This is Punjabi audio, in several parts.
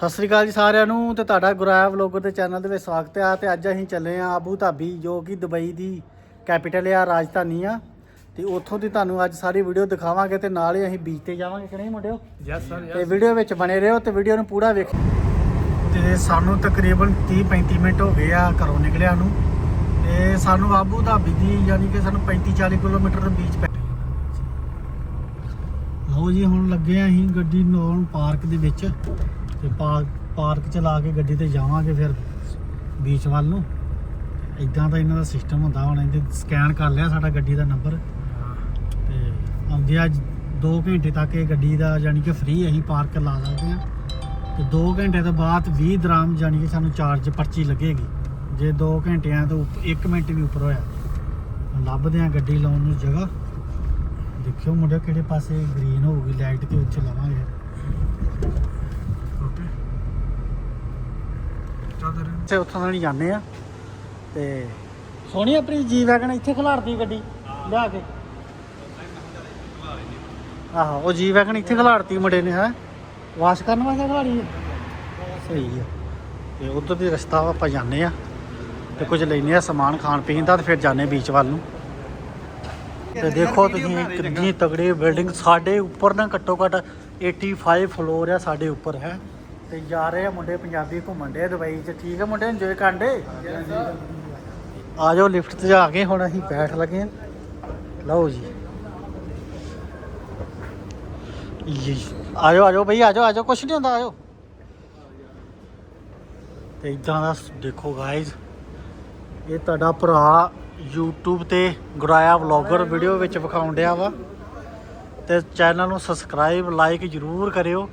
ਸਤਿ ਸ੍ਰੀ ਅਕਾਲ ਜੀ ਸਾਰਿਆਂ ਨੂੰ ਤੇ ਤੁਹਾਡਾ ਗੁਰਾਇਆ ਵਲੋਗਰ ਦੇ ਚੈਨਲ ਦੇ ਵਿੱਚ ਸਵਾਗਤ ਹੈ ਤੇ ਅੱਜ ਅਸੀਂ ਚੱਲੇ ਆ ਆਬੂ ਧਾਬੀ ਜੋ ਕਿ ਦੁਬਈ ਦੀ ਕੈਪੀਟਲ ਆ ਰਾਜਧਾਨੀ ਆ। ਤੇ ਉੱਥੋਂ ਦੀ ਤੁਹਾਨੂੰ ਅੱਜ ਸਾਰੀ ਵੀਡੀਓ ਦਿਖਾਵਾਂਗੇ ਤੇ ਨਾਲ ਹੀ ਅਸੀਂ ਬੀਚ ਤੇ ਜਾਵਾਂਗੇ ਕਿ ਨਹੀਂ ਮੁੰਡਿਓ? ਯੈਸ ਸਰ ਤੇ ਵੀਡੀਓ ਵਿੱਚ ਬਣੇ ਰਹੋ ਤੇ ਵੀਡੀਓ ਨੂੰ ਪੂਰਾ ਵੇਖੋ ਤੇ ਸਾਨੂੰ ਤਕਰੀਬਨ 30 35 ਮਿੰਟ ਹੋ ਗਏ ਆ ਘਰੋਂ ਨਿਕਲਿਆ ਨੂੰ। ਤੇ ਸਾਨੂੰ ਆਬੂ ਧਾਬੀ ਦੀ ਯਾਨੀ ਕਿ ਸਾਨੂੰ 35 40 ਕਿਲੋਮੀਟਰ ਬੀਚ ਪੈ ਲਓ ਜੀ ਹੁਣ ਲੱਗੇ ਆ ਅਸੀਂ ਗੱਡੀ ਲਾਉਣ ਪਾਰਕ ਦੇ ਵਿੱਚ। ਤੇ ਪਾਰਕ ਪਾਰਕ ਚ ਲਾ ਕੇ ਗੱਡੀ ਤੇ ਜਾਵਾਂਗੇ ਫਿਰ ਬੀਚ ਵੱਲ ਨੂੰ। ਇਦਾਂ ਦਾ ਇਹਨਾਂ ਦਾ ਸਿਸਟਮ ਹੁੰਦਾ ਹੁਣ, ਇਹਦੇ ਸਕੈਨ ਕਰ ਲਿਆ ਸਾਡਾ ਗੱਡੀ ਦਾ ਨੰਬਰ ਤੇ ਆਉਂਦੇ ਆ 2 ਘੰਟੇ ਤੱਕ ਇਹ ਗੱਡੀ ਦਾ ਯਾਨੀ ਕਿ ਫ੍ਰੀ ਅਸੀਂ ਪਾਰਕ ਲਾ ਸਕਦੇ ਆ ਤੇ 2 ਘੰਟੇ ਤੋਂ ਬਾਅਦ 20 ਦਰਾਮ ਯਾਨੀ ਕਿ ਸਾਨੂੰ ਚਾਰਜ ਪਰਚੀ ਲੱਗੇਗੀ। ਜੇ 2 ਘੰਟਿਆਂ ਤੋਂ 1 ਮਿੰਟ ਵੀ ਉੱਪਰ ਹੋਇਆ। ਲੱਭਦੇ ਆ ਗੱਡੀ ਲਾਉਣ ਨੂੰ ਜਗ੍ਹਾ। ਦੇਖਿਓ ਮੁੰਡੇ ਕਿਹੜੇ ਪਾਸੇ ਗ੍ਰੀਨ ਹੋਊਗੀ ਲਾਈਟ ਤੇ ਉੱਥੇ ਲਾਵਾਂਗੇ। ਚਾਦਰ। ਤੇ ਉੱਥੋਂ ਨਾਲ ਜਾਂਦੇ ਆ। ਤੇ ਸੋਹਣੀ ਆਪਣੀ ਜੀ ਵੈਗਨ ਇੱਥੇ ਖਿਲਾਰਦੀ ਗੱਡੀ, ਲਿਆ ਕੇ। ਆਹੋ, ਉਹ ਜੀ ਵੈਗਨ ਇੱਥੇ ਖਿਲਾਰਤੀ ਮੁੰਡੇ ਨੇ, ਹੈ। ਵਾਸ਼ ਕਰਨ ਵਾਸਤੇ ਖਿਲਾਰੀ ਸਹੀ ਆ। ਤੇ ਉਧਰ ਦੀ ਰਸਤਾ ਆਪਾਂ ਜਾਂਦੇ ਆ। ਤੇ ਕੁਝ ਲੈਨੇ ਆ ਸਮਾਨ ਖਾਣ ਪੀਣ ਦਾ, ਤੇ ਫਿਰ ਜਾਂਦੇ ਬੀਚ ਵੱਲ ਨੂੰ। ਤੇ ਦੇਖੋ ਤੁਸੀਂ, ਕਿੰਨੀ ਤਗੜੀ ਬਿਲਡਿੰਗ ਸਾਡੇ ਉੱਪਰ ਨਾ ਘੱਟੋ ਘੱਟ 85 ਫਲੋਰ ਆ ਸਾਡੇ ਉੱਪਰ, ਹੈ। ਤੇ ਜਾ ਰਹੇ ਆ ਮੁੰਡੇ ਪੰਜਾਬੀ ਘੁੰਮਣ ਦੇ, ਦੁਬਈ ਚ। ਠੀਕ ਆ ਮੁੰਡੇ? ਇੰਜੋਏ ਕਰਨ ਦੇ? ਆ ਜਾਓ ਲਿਫਟ ਤੇ ਜਾ ਕੇ, ਹੁਣ ਅਸੀਂ ਬੈਠ ਲਗੇ ਲਓ ਜੀ। ਆ ਜਾਓ ਆ ਜਾਓ ਬਈ ਆ ਜਾਓ ਆ ਜਾਓ ਕੁਛ ਨਹੀਂ ਹੁੰਦਾ ਆ ਜਾਓ ਤੇ ਇਦਾਂ ਦਾ ਦੇਖੋ ਗਾਇਜ਼ ਇਹ ਤੁਹਾਡਾ ਭਰਾ YouTube ਤੇ ਗੁਰਾਇਆ ਵਲੌਗਰ ਵੀਡੀਓ ਵਿੱਚ ਵਿਖਾਉਣ ਡਿਆ ਵਾ। ਤੇ ਚੈਨਲ ਨੂੰ ਸਬਸਕ੍ਰਾਈਬ ਲਾਈਕ ਜਰੂਰ ਕਰਿਓ।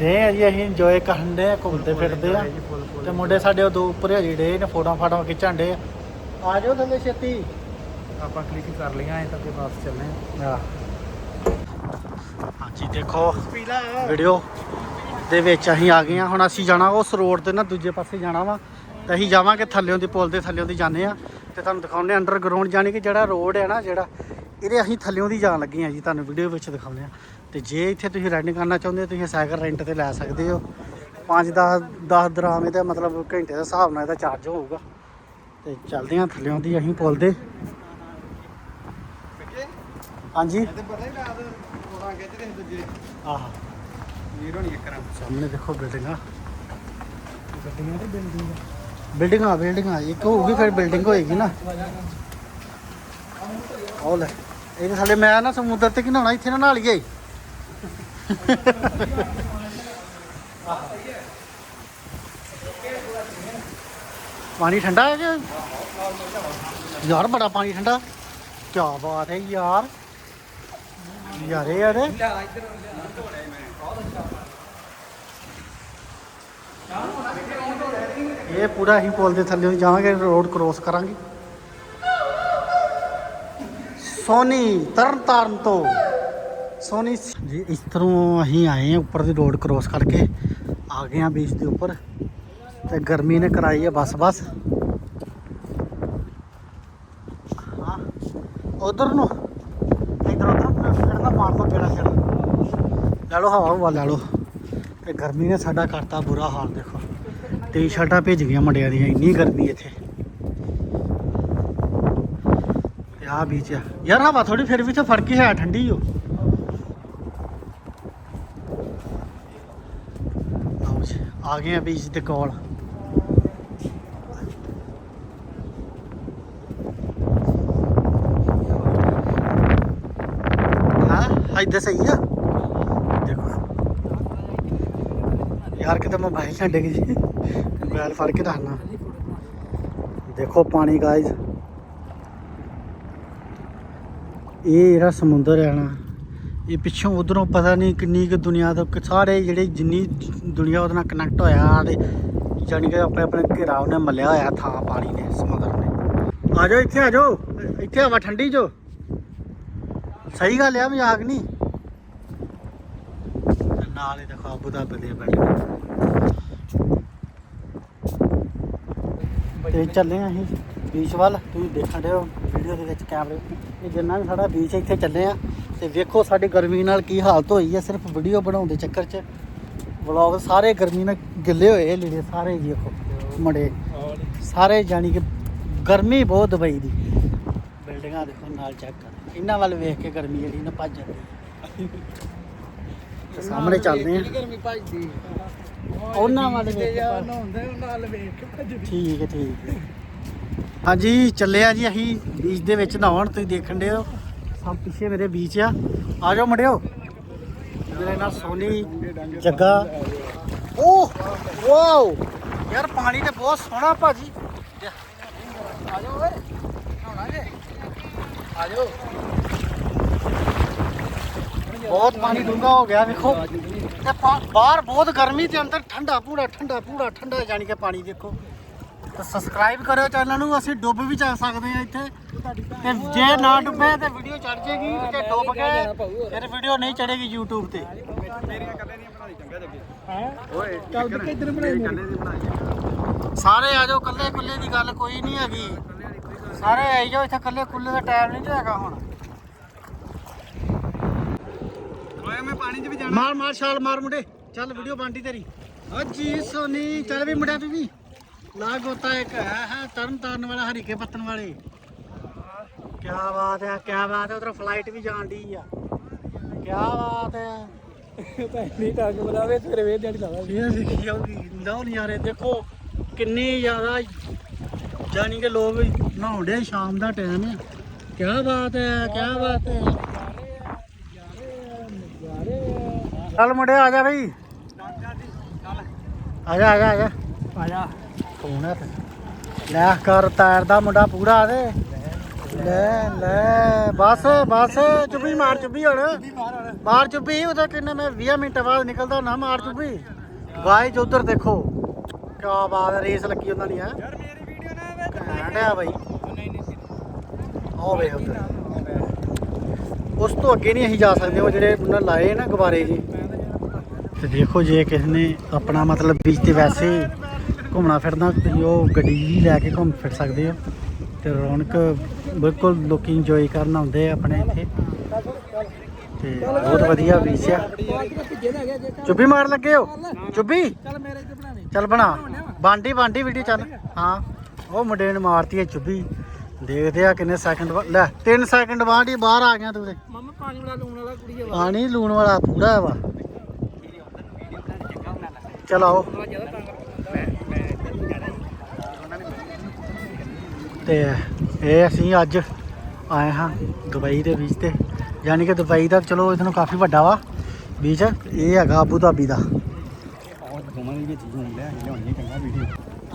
ਦੇ ਆ ਜੀ ਅਸੀਂ ਇੰਜੋਏ ਕਰਨ ਦੇ ਘੁੰਮਦੇ ਫਿਰਦੇ ਆ ਤੇ ਮੁੰਡੇ ਸਾਡੇ ਉਹ ਦੋ ਉੱਪਰ ਹਜੀ ਡੇ ਨੇ ਫੋਟੋ ਫਾਟੋ ਖਿੱਚਣ ਡੇ ਆ। ਆ ਜਾਓ ਥੱਲੇ ਛੇਤੀ। ਆਪਾਂ ਕਲਿੱਕ ਕਰ ਲਈਆਂ ਐ ਤਾਂ ਕਿ ਵਾਪਸ ਚੱਲਨੇ ਆ। ਹਾਂਜੀ ਦੇਖੋ ਵੀਡੀਓ ਦੇ ਵਿੱਚ ਅਸੀਂ ਆ ਗਏ ਆ ਹੁਣ ਅਸੀਂ ਜਾਣਾ ਉਸ ਰੋਡ ਤੇ ਨਾ ਦੂਜੇ ਪਾਸੇ ਜਾਣਾ ਵਾ। ਤੇ ਅਸੀਂ ਜਾਵਾਂਗੇ ਥੱਲਿਓਂ ਦੀ ਪੁਲ ਦੇ ਥੱਲਿਓਂ ਦੀ ਜਾਂਦੇ ਆ ਤੇ ਤੁਹਾਨੂੰ ਦਿਖਾਉਂਦੇ ਅੰਡਰਗਰਾਉਂਡ ਜਾਣੀ ਕਿ ਜਿਹੜਾ ਰੋਡ ਹੈ ਨਾ ਜਿਹੜਾ ਇਹਦੇ ਅਸੀਂ ਥੱਲਿਓਂ ਦੀ ਜਾਣ ਲੱਗੇ ਆ ਜੀ। ਤੁਹਾਨੂੰ ਵੀਡੀਓ ਵਿੱਚ ਦਿਖਾਉਂਦੇ ਆ ਤੇ ਜੇ ਇੱਥੇ ਤੁਸੀਂ ਰੈਂਟ ਕਰਨਾ ਚਾਹੁੰਦੇ ਹੋ ਤੁਸੀਂ ਸਾਈਕਲ ਰੈਂਟ ਤੇ ਲੈ ਸਕਦੇ ਹੋ। 5 10 10 ਦਰਾਮ ਇਹਦਾ ਮਤਲਬ ਘੰਟੇ ਦੇ ਹਿਸਾਬ ਨਾਲ ਇਹਦਾ ਚਾਰਜ ਹੋਊਗਾ। ਤੇ ਚੱਲਦੇ ਆ ਥੱਲਿਓਂ ਦੀ ਅਸੀਂ ਪੁਲ ਦੇ। ਹਾਂਜੀ? ਹੀ ਆਹ। ਸਾਹਮਣੇ ਦੇਖੋ ਬਿਲਡਿੰਗਾਂ। ਗੱਡੀਆਂ ਤੇ ਬਿਲਡਿੰਗ। ਬਿਲਡਿੰਗਾਂ ਬਿਲਡਿੰਗਾਂ ਇੱਕ ਹੋਊਗੀ ਫਿਰ ਬਿਲਡਿੰਗ ਹੋਏਗੀ ਨਾ। ਉਹ ਲੈ। ਇਹ ਸਾਡੇ ਮੈਂ ਨਾ ਸਮੁੰਦਰ ਤੇ ਕਿ ਨਹਾਉਣਾ ਇੱਥੇ ਨਾ ਨਹਾ ਲਈਏ। ਪਾਣੀ ਠੰਡਾ ਹੈ ਕਿ? ਯਾਰ ਬੜਾ ਪਾਣੀ ਠੰਡਾ। ਕੀ ਬਾਤ ਹੈ ਯਾਰ। ਯਾਰੇ ਯਾਰੇ ਇਹ ਪੂਰਾ ਅਸੀਂ ਪੁਲ ਦੇ ਥੱਲੇ ਜਾਵਾਂਗੇ ਰੋਡ ਕ੍ਰੋਸ ਕਰਾਂਗੇ। ਸੋਨੀ ਤਰਨ ਤਾਰਨ ਤੋਂ। ਸੋਨੀ ਜੀ, ਇਸ ਤਰ੍ਹਾਂ ਅਸੀਂ ਆਏ ਹਾਂ ਉੱਪਰ ਦੀ ਰੋਡ ਕ੍ਰੋਸ ਕਰਕੇ। ਆ ਗਏ ਹਾਂ ਬੀਚ ਦੇ ਉੱਪਰ। ਤੇ ਗਰਮੀ ਨੇ ਕਰਾਈ ਹੈ ਬਸ ਬਸ। ਹਾਂ, ਉਧਰ ਨੂੰ। ਇਧਰ, ਉਧਰ ਫਿਰਦਾ ਮਾਰ ਲਓ ਕਿਹੜਾ ਕਿਹੜਾ ਲੈ ਲਓ, ਹਵਾ ਹਵਾ ਲੈ ਲਓ। ਤੇ ਗਰਮੀ ਨੇ ਸਾਡਾ ਕਰਤਾ ਬੁਰਾ ਹਾਲ, ਦੇਖੋ। ਟੀ ਸ਼ਰਟਾਂ ਭੇਜ ਗਈਆਂ ਮੁੰਡਿਆਂ ਦੀਆਂ, ਇੰਨੀ ਗਰਮੀ ਇੱਥੇ। ਤੇ ਆਹ ਬੀਚ ਆ। ਯਾਰ ਹਵਾ ਥੋੜੀ ਫਿਰ ਵੀ ਤਾਂ ਫ਼ਰਕ ਹੀ ਹੈ, ਠੰਡੀ ਹੋ ਲਓ ਜੀ ਆ ਗਏ ਆ ਬੀਚ ਦੇ ਕੋਲ। ਹਾਂ ਇੱਧਰ ਸਹੀ ਆ। ਦੇਖੋ। ਯਾਰ, ਕਿਤੇ ਮੋਬਾਈਲ ਨਾ ਡਿੱਗ ਜੀ। ਮੋਬਾਈਲ ਫੜ ਕੇ ਰੱਖਣਾ ਦੇਖੋ ਪਾਣੀ ਗਾਇਜ਼ ਇਹ ਜਿਹੜਾ ਸਮੁੰਦਰ ਹੈ ਨਾ ਇਹ ਪਿੱਛੋਂ ਉਧਰੋਂ ਪਤਾ ਨਹੀਂ ਕਿੰਨੀ ਕੁ ਦੁਨੀਆ ਤੋਂ ਕਿ ਸਾਰੇ ਜਿਹੜੇ ਜਿੰਨੀ ਦੁਨੀਆ ਉਹਦੇ ਨਾਲ ਕਨੈਕਟ ਹੋਇਆ ਤੇ ਜਾਣੀ ਕਿ ਆਪਣੇ ਆਪਣੇ ਘੇਰਾ ਉਹਨੇ ਮਲਿਆ ਹੋਇਆ ਥਾਂ ਪਾਣੀ ਨੇ, ਸਮੁੰਦਰ ਨੇ। ਆ ਜਾਓ ਇੱਥੇ ਆ ਜਾਓ, ਇੱਥੇ ਹਵਾ ਠੰਡੀ ਜੋ ਸਹੀ ਗੱਲ ਆ, ਮਜ਼ਾਕ ਨਹੀਂ। ਨਾਲ ਹੀ ਦੇਖੋ ਅਬੂ ਧਾਬੀ ਦੀ ਬਿਲਡਿੰਗ ਤੇ ਚੱਲੇ ਆਂ ਅਸੀਂ ਬੀਚ ਵੱਲ। ਤੁਸੀਂ ਦੇਖਣ ਦਿਓ ਵੀਡੀਓ ਦੇ ਵਿੱਚ ਕੈਮਰੇ ਇਹ ਜਿੰਨਾ ਵੀ ਸਾਡਾ ਬੀਚ ਇੱਥੇ ਚੱਲੇ ਆ। ਤੇ ਵੇਖੋ ਸਾਡੀ ਗਰਮੀ ਨਾਲ ਕੀ ਹਾਲਤ ਹੋਈ ਹੈ ਸਿਰਫ ਵੀਡੀਓ ਬਣਾਉਣ ਦੇ ਚੱਕਰ 'ਚ ਵਲੌਗ ਸਾਰੇ ਗਰਮੀ ਨਾਲ ਗਿੱਲੇ ਹੋਏ ਲੀੜੇ ਸਾਰੇ ਜੀ ਵੇਖੋ ਮੁੰਡੇ। ਸਾਰੇ ਜਾਣੀ ਕਿ ਗਰਮੀ ਬਹੁਤ ਦੁਬਈ ਦੀ। ਬਿਲਡਿੰਗਾਂ ਦੇਖੋ ਨਾਲ ਚੈੱਕ ਕਰ ਇਹਨਾਂ ਵੱਲ ਵੇਖ ਕੇ ਗਰਮੀ ਜਿਹੜੀ ਨਾ ਭੱਜ ਜਾਂਦੀ। ਤੇ ਸਾਹਮਣੇ ਚੱਲਦੇ ਆ। ਗਰਮੀ ਭੱਜਦੀ ਉਹਨਾਂ ਵੱਲ ਵੇਖ ਕੇ ਨਹਾਉਂਦੇ ਨਾਲ ਵੇਖ ਕੇ ਭੱਜਦੀ ਠੀਕ ਹੈ ਠੀਕ ਹੈ। ਹਾਂਜੀ ਚੱਲੇ ਆ ਜੀ ਅਸੀਂ ਬੀਚ ਦੇ ਵਿੱਚ ਨਹਾਉਣ ਤੁਸੀਂ ਦੇਖਣ ਦੇ ਹੋ। ਸਭ ਪਿੱਛੇ ਮੇਰੇ ਬੀਚ ਆ। ਆ ਜਾਓ ਮੁੰਡਿਓ। ਮੇਰੇ ਨਾਲ ਸੋਨੀ, ਜੱਗਾ। ਓਹ, ਵਾਓ। ਯਾਰ, ਪਾਣੀ ਤੇ ਬਹੁਤ ਸੋਹਣਾ ਭਾਜੀ। ਆ ਜਾਓ ਓਏ ਨਹਾਉਣਾ ਜੇ ਆ ਜਾਓ। ਬਹੁਤ ਪਾਣੀ ਡੂੰਘਾ ਹੋ ਗਿਆ, ਵੇਖੋ। ਤੇ ਬਾਹਰ ਬਹੁਤ ਗਰਮੀ ਤੇ ਅੰਦਰ ਠੰਡਾ ਪੂਰਾ ਠੰਡਾ ਪੂਰਾ, ਠੰਡਾ ਜਾਨੀ ਕਿ ਪਾਣੀ ਦੇਖੋ ਤੇ ਸਬਸਕ੍ਰਾਈਬ ਕਰਿਓ ਚੈਨਲ ਨੂੰ ਅਸੀਂ ਡੁੱਬ ਵੀ ਜਾ ਸਕਦੇ ਆ ਇੱਥੇ। ਤੇ ਜੇ ਨਾ ਡੁੱਬੇ ਤੇ ਵੀਡੀਓ ਚੜ ਜੇਗੀ ਤੇ ਡੁੱਬ ਗਏ ਫਿਰ ਵੀਡੀਓ ਨਹੀਂ ਚੜੇਗੀ YouTube ਤੇ। ਓਏ ਚੱਲ ਕੇ ਇੱਧਰ ਬਣਾਈ ਸਾਰੇ ਆ ਜਾਓ ਕੱਲੇ ਕੁੱਲੇ ਦੀ ਗੱਲ ਕੋਈ ਨਹੀਂ ਹੈਗੀ। ਸਾਰੇ ਆਈ ਜਾਓ ਇੱਥੇ ਕੱਲੇ ਕੁੱਲੇ ਦਾ ਟਾਈਮ ਨਹੀਂ ਜੋ ਹੈਗਾ ਹੁਣ। ਓਏ ਮੈਂ ਪਾਣੀ 'ਚ ਵੀ ਜਾਣਾ। ਮਾਰ ਮਾਰ ਛਾਲ ਮਾਰ ਮੁੰਡੇ। ਚੱਲ ਵੀਡੀਓ ਬੰਟੀ ਤੇਰੀ। ਅੱਜੀ ਸੋਨੀ ਚੱਲ ਵੀ ਮੁੰਡਿਆ ਬੀਬੀ। ਲਾ ਗੋਤਾ ਇੱਕ ਹੈ ਹੈ ਤਰਨ ਤਾਰਨ ਵਾਲਾ ਹਰੀਕੇ ਪੱਤਨ ਵਾਲੇ। ਕੀ ਬਾਤ ਹੈ ਕੀ ਬਾਤ ਹੈ ਉਧਰ ਫਲਾਈਟ ਵੀ ਜਾਣ ਦੀ ਆ। ਕੀ ਬਾਤ ਹੈ। ਪਹਿਲੀ ਟੰਗ ਬਲਾਵੇ ਤੇਰੇ ਵੇਹ ਦਿਹਾੜੀ ਲਾਵਾ ਇਹ ਦੇਖੀ ਜਾਊਗੀ ਲਓ ਨਜ਼ਾਰੇ ਦੇਖੋ ਕਿੰਨੀ ਜ਼ਿਆਦਾ ਜਾਨੀ ਕਿ ਲੋਕ ਨਹਾਉਂਦੇ ਸ਼ਾਮ ਦਾ ਟਾਈਮ ਹੈ ਕੀ ਬਾਤ ਹੈ ਕੀ ਬਾਤ ਹੈ। ਚੱਲ ਮੁੰਡੇ ਆ ਜਾ ਬਈ। ਆ ਜਾ ਆ ਜਾ ਆ ਜਾ। ਆ ਜਾ। ਫੋਨ ਹੈ ਤੇ। ਲੈ ਕਰ ਟਾਇਰ ਦਾ ਮੁੰਡਾ ਪੂਰਾ ਤੇ ਲੈ ਲੈ ਬਸ ਬਸ ਚੁੱਪੀ ਮਾਰ ਚੁੱਪੀ ਹੁਣ। ਮਾਰ ਚੁੱਪੀ ਉਹਦਾ ਕਿੰਨੇ ਮੈਂ 20 ਮਿੰਟ ਬਾਅਦ ਨਿਕਲਦਾ ਨਾ ਮਾਰ ਚੁੱਪੀ ਗਾਇਜ ਉਧਰ ਦੇਖੋ। ਕਿਆ ਬਾਤ ਰੇਸ ਲੱਗੀ ਉਹਨਾਂ ਦੀ ਹੈ। ਯਾਰ ਮੇਰੀ ਵੀਡੀਓ ਨਾ ਵੇ ਘੈਂਟ ਆ ਬਾਈ। ਨਹੀਂ ਨਹੀਂ ਆਹ ਵੇ ਉਧਰ ਉਸ ਤੋਂ ਅੱਗੇ ਨਹੀਂ ਅਸੀਂ ਜਾ ਸਕਦੇ ਉਹ ਜਿਹੜੇ ਉਹਨਾਂ ਲਾਏ ਨਾ ਗੁਬਾਰੇ ਜੀ। ਤੇ ਦੇਖੋ ਜੇ ਕਿਸੇ ਨੇ ਆਪਣਾ ਮਤਲਬ ਬੀਚ ਤੇ ਵੈਸੇ ਘੁੰਮਣਾ ਫਿਰਨਾ ਤੁਸੀਂ ਉਹ ਗੱਡੀ ਵੀ ਲੈ ਕੇ ਘੁੰਮ ਫਿਰ ਸਕਦੇ ਹੋ। ਤੇ ਰੌਣਕ ਬਿਲਕੁਲ ਲੋਕੀ ਇੰਜੋਏ ਕਰਨ ਆਉਂਦੇ ਆ ਆਪਣੇ ਇੱਥੇ। ਤੇ ਬਹੁਤ ਵਧੀਆ ਬੀਚ ਆ। ਚੁੱਪੀ ਮਾਰ ਲੱਗੇ ਹੋ? ਚੁੱਪੀ ਚੱਲ ਮੇਰੇ ਤੇ ਬਣਾ। ਦੇ ਚੱਲ ਬਣਾ ਬਾਂਡੀ ਬਾਂਡੀ ਵੀਡੀਓ ਚੱਲ। ਹਾਂ। ਉਹ ਮੁੰਡੇ ਨੇ ਮਾਰਤੀ ਹੈ ਚੁੱਭੀ। ਦੇਖਦੇ ਆ ਕਿੰਨੇ ਸੈਕਿੰਡ ਲੈ 3 ਸੈਕਿੰਡ ਬਾਅਦ ਹੀ ਬਾਹਰ ਆ ਗਿਆ ਤੂੰ ਤੇ। ਮਮਾ ਪਾਣੀ ਵਾਲਾ ਲੂਣ ਵਾਲਾ ਕੁੜੀ ਆ ਪਾਣੀ ਲੂਣ ਵਾਲਾ ਪੂਰਾ ਵਾ। ਚਲ ਆਓ। ਜ਼ਿਆਦਾ ਤੰਗ ਤੇ ਇਹ ਅਸੀਂ ਅੱਜ ਆਏ ਹਾਂ ਦੁਬਈ ਦੇ ਬੀਚ ਤੇ, ਯਾਨੀ ਕਿ ਦੁਬਈ ਦਾ ਚਲੋ ਇਹਨੂੰ ਕਾਫੀ ਵੱਡਾ ਵਾ ਬੀਚ ਇਹ ਹੈਗਾ ਅਬੂ ਧਾਬੀ ਦਾ।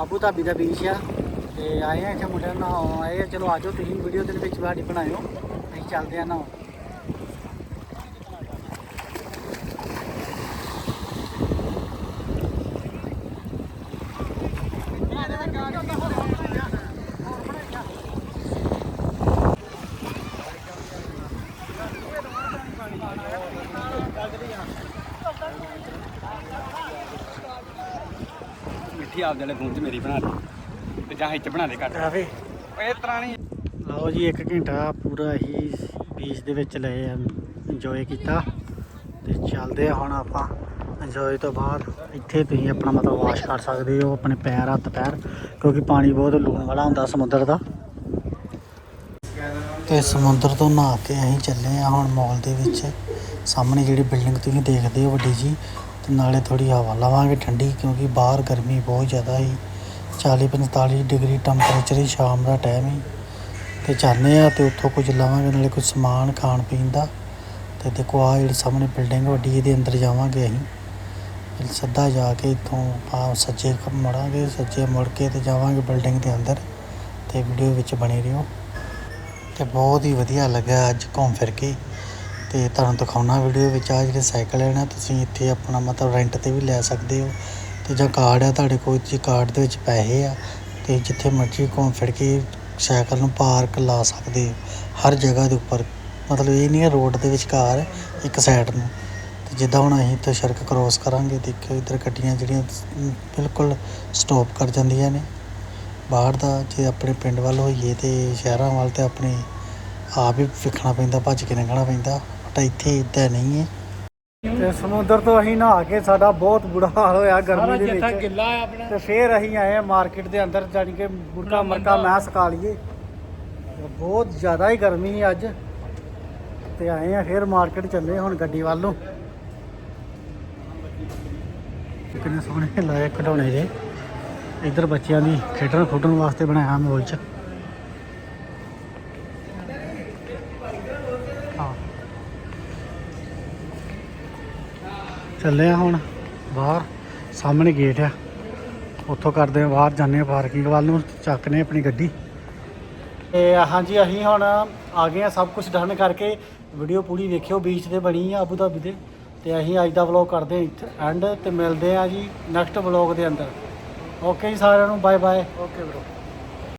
ਅਬੂ ਧਾਬੀ ਦਾ ਬੀਚ ਆ। ਤੇ ਆਏ ਆ ਇੱਥੇ ਮੁੰਡੇ ਨੂੰ ਆਏ ਆ, ਚਲੋ ਆਜੋ ਤੁਸੀਂ ਵੀਡੀਓ ਦੇ ਵਿੱਚ ਸਾਡੀ ਬਣਾਇਓ। ਅਸੀਂ ਚੱਲਦੇ ਆ ਨਹਾਉਣ ਮਿੱਠੀ ਆਪ ਜਿਹੜੇ ਫੋਨ 'ਚ ਮੇਰੀ ਬਣਾ ਦੇ ਤੇ ਜਾਂ ਇੱਚ ਬਣਾ ਦੇ ਕੱਟ ਕਾਫੀ ਓਏ ਤਰ੍ਹਾਂ ਨਹੀਂ ਲਓ ਜੀ 1 ਘੰਟਾ ਪੂਰਾ ਹੀ ਬੀਚ ਦੇ ਵਿੱਚ ਲਏ ਆ ਇੰਜੋਏ ਕੀਤਾ ਤੇ ਚੱਲਦੇ ਆ ਹੁਣ ਆਪਾਂ। ਇੰਜੋਏ ਤੋਂ ਬਾਅਦ ਇੱਥੇ ਤੁਸੀਂ ਆਪਣਾ ਮਤਲਬ ਵਾਸ਼ ਕਰ ਸਕਦੇ ਹੋ ਆਪਣੇ ਪੈਰ ਹੱਥ ਪੈਰ ਕਿਉਂਕਿ ਪਾਣੀ ਬਹੁਤ ਲੂਣ ਵਾਲਾ ਹੁੰਦਾ ਸਮੁੰਦਰ ਦਾ। ਤੇ ਸਮੁੰਦਰ ਤੋਂ ਨਹਾ ਕੇ ਅਸੀਂ ਚੱਲੇ ਆ ਹੁਣ ਮਾਲ ਦੇ ਵਿੱਚ। ਸਾਹਮਣੇ ਜਿਹੜੀ ਬਿਲਡਿੰਗ ਤੁਸੀਂ ਦੇਖਦੇ ਹੋ ਵੱਡੀ ਜੀ ਤੇ ਨਾਲੇ ਥੋੜੀ ਹਵਾ ਲਵਾਂਗੇ ਠੰਡੀ ਕਿਉਂਕਿ ਬਾਹਰ ਗਰਮੀ ਬਹੁਤ ਜ਼ਿਆਦਾ ਸੀ। 40 45 ਡਿਗਰੀ ਟੈਂਪਰੇਚਰ ਹੀ ਸ਼ਾਮ ਦਾ ਟਾਈਮ ਹੀ ਤੇ ਜਾਂਦੇ ਆ ਤੇ ਉੱਥੋਂ ਕੁਝ ਲਵਾਂਗੇ, ਨਾਲੇ ਕੁਝ ਸਮਾਨ ਖਾਣ ਪੀਣ ਦਾ। ਤੇ ਦੇਖੋ ਆ ਜਿਹੜੀ ਸਾਹਮਣੇ ਬਿਲਡਿੰਗ ਵੱਡੀ ਇਹਦੇ ਅੰਦਰ ਜਾਵਾਂਗੇ ਅਸੀਂ। ਸਿੱਧਾ ਜਾ ਕੇ ਇੱਥੋਂ ਆ ਸੱਜੇ ਖ- ਮੁੜਾਂਗੇ, ਸੱਜੇ ਮੁੜ ਕੇ ਤੇ ਜਾਵਾਂਗੇ ਬਿਲਡਿੰਗ ਦੇ ਅੰਦਰ। ਤੇ ਵੀਡੀਓ ਵਿੱਚ ਬਣੇ ਰਹੋ। ਤੇ ਬਹੁਤ ਹੀ ਵਧੀਆ ਲੱਗਾ ਅੱਜ ਘੁੰਮ ਫਿਰ ਕੇ। ਤੇ ਤੁਹਾਨੂੰ ਦਿਖਾਉਣਾ ਵੀਡੀਓ ਵਿੱਚ ਆ ਜਿਹੜੇ ਸਾਈਕਲ ਹੈ ਨਾ, ਤੁਸੀਂ ਇੱਥੇ ਆਪਣਾ ਮਤਲਬ ਰੈਂਟ ਤੇ ਵੀ ਲੈ ਸਕਦੇ ਹੋ ਤੇ ਜਾਂ ਕਾਰਡ ਆ ਤੁਹਾਡੇ ਕੋਲ ਜੀ ਕਾਰਡ ਦੇ ਵਿੱਚ ਪੈਸੇ ਆ ਤੇ ਜਿੱਥੇ ਮਰਜ਼ੀ ਘੁੰਮ ਫਿਰ ਕੇ ਸਾਈਕਲ ਨੂੰ ਪਾਰਕ ਲਾ ਸਕਦੇ ਹੋ, ਹਰ ਜਗ੍ਹਾ ਦੇ ਉੱਪਰ। ਮਤਲਬ ਇਹ ਨਹੀਂ ਹੈ ਰੋਡ ਦੇ ਵਿਚਕਾਰ ਇੱਕ ਸਾਈਡ ਨੂੰ। ਤੇ ਜਿੱਦਾਂ ਹੁਣ ਅਸੀਂ ਤੇ ਸੜਕ ਕ੍ਰੋਸ ਕਰਾਂਗੇ, ਦੇਖਿਓ ਇੱਧਰ ਗੱਡੀਆਂ ਜਿਹੜੀਆਂ ਬਿਲਕੁਲ ਸਟਾਪ ਕਰ ਜਾਂਦੀਆਂ ਨੇ। ਬਾਹਰ ਦਾ ਜੇ ਆਪਣੇ ਪਿੰਡ ਵੱਲ ਹੋਈਏ ਤੇ ਸ਼ਹਿਰਾਂ ਵੱਲ ਤੇ ਆਪਣੇ ਆਪ ਹੀ ਵਿਖਣਾ ਪੈਂਦਾ, ਭੱਜ ਕੇ ਲੰਘਣਾ ਪੈਂਦਾ। ਬਟ ਇੱਥੇ ਇਦਾਂ ਨਹੀਂ ਹੈ। ਤੇ ਸਮੁੰਦਰ ਤੋਂ ਅਸੀਂ ਨਹਾ ਕੇ ਸਾਡਾ ਬਹੁਤ ਬੁਰਾ ਹਾਲ ਹੋਇਆ ਗਰਮੀ ਦੇ ਵਿੱਚ। ਗਿੱਲਾ ਆ ਆਪਣਾ। ਤੇ ਫੇਰ ਅਸੀਂ ਆਏ ਆ ਮਾਰਕੀਟ ਦੇ ਅੰਦਰ ਜਾਣੀ ਕਿ ਮੁਰਗਾ ਮਰਕਾ ਮੈਂ ਸਕਾ ਲਈਏ। ਬਹੁਤ ਜ਼ਿਆਦਾ ਹੀ ਗਰਮੀ ਸੀ ਅੱਜ। ਤੇ ਆਏ ਆ ਫੇਰ ਮਾਰਕੀਟ ਚੱਲੇ ਹੁਣ ਗੱਡੀ ਵੱਲ ਨੂੰ। ਕਿੰਨੇ ਸੋਹਣੇ ਲਾਏ ਖਿਡੌਣੇ ਜੇ। ਇੱਧਰ ਬੱਚਿਆਂ ਦੀ ਖੇਡਣ ਖੁੱਡਣ ਵਾਸਤੇ ਬਣਾਇਆ ਮੋਲ ਚ। ਚੱਲੇ ਆ ਹੁਣ ਬਾਹਰ, ਸਾਹਮਣੇ ਗੇਟ ਆ। ਉੱਥੋਂ ਕਰਦੇ ਆ ਬਾਹਰ, ਜਾਂਦੇ ਆ ਪਾਰਕਿੰਗ ਵੱਲ ਨੂੰ ਚੱਕਨੇ ਆਪਣੀ ਗੱਡੀ। ਤੇ ਹਾਂਜੀ, ਅਸੀਂ ਹੁਣ ਆ ਗਏ ਆ ਸਭ ਕੁਝ ਡਨ ਕਰਕੇ। ਵੀਡੀਓ ਪੂਰੀ ਵੇਖਿਓ ਬੀਚ ਤੇ ਬਣੀ ਆ ਆਬੂ ਧਾਬੀ ਤੇ। ਤੇ ਅਸੀਂ ਅੱਜ ਦਾ ਵਲੌਗ ਕਰਦੇ ਹਾਂ ਐਂਡ ਤੇ ਮਿਲਦੇ ਆ ਜੀ ਨੈਕਸਟ ਵਲੌਗ ਦੇ ਅੰਦਰ। ਓਕੇ ਜੀ, ਸਾਰਿਆਂ ਨੂੰ ਬਾਏ ਬਾਏ ਓਕੇ ਬ్రో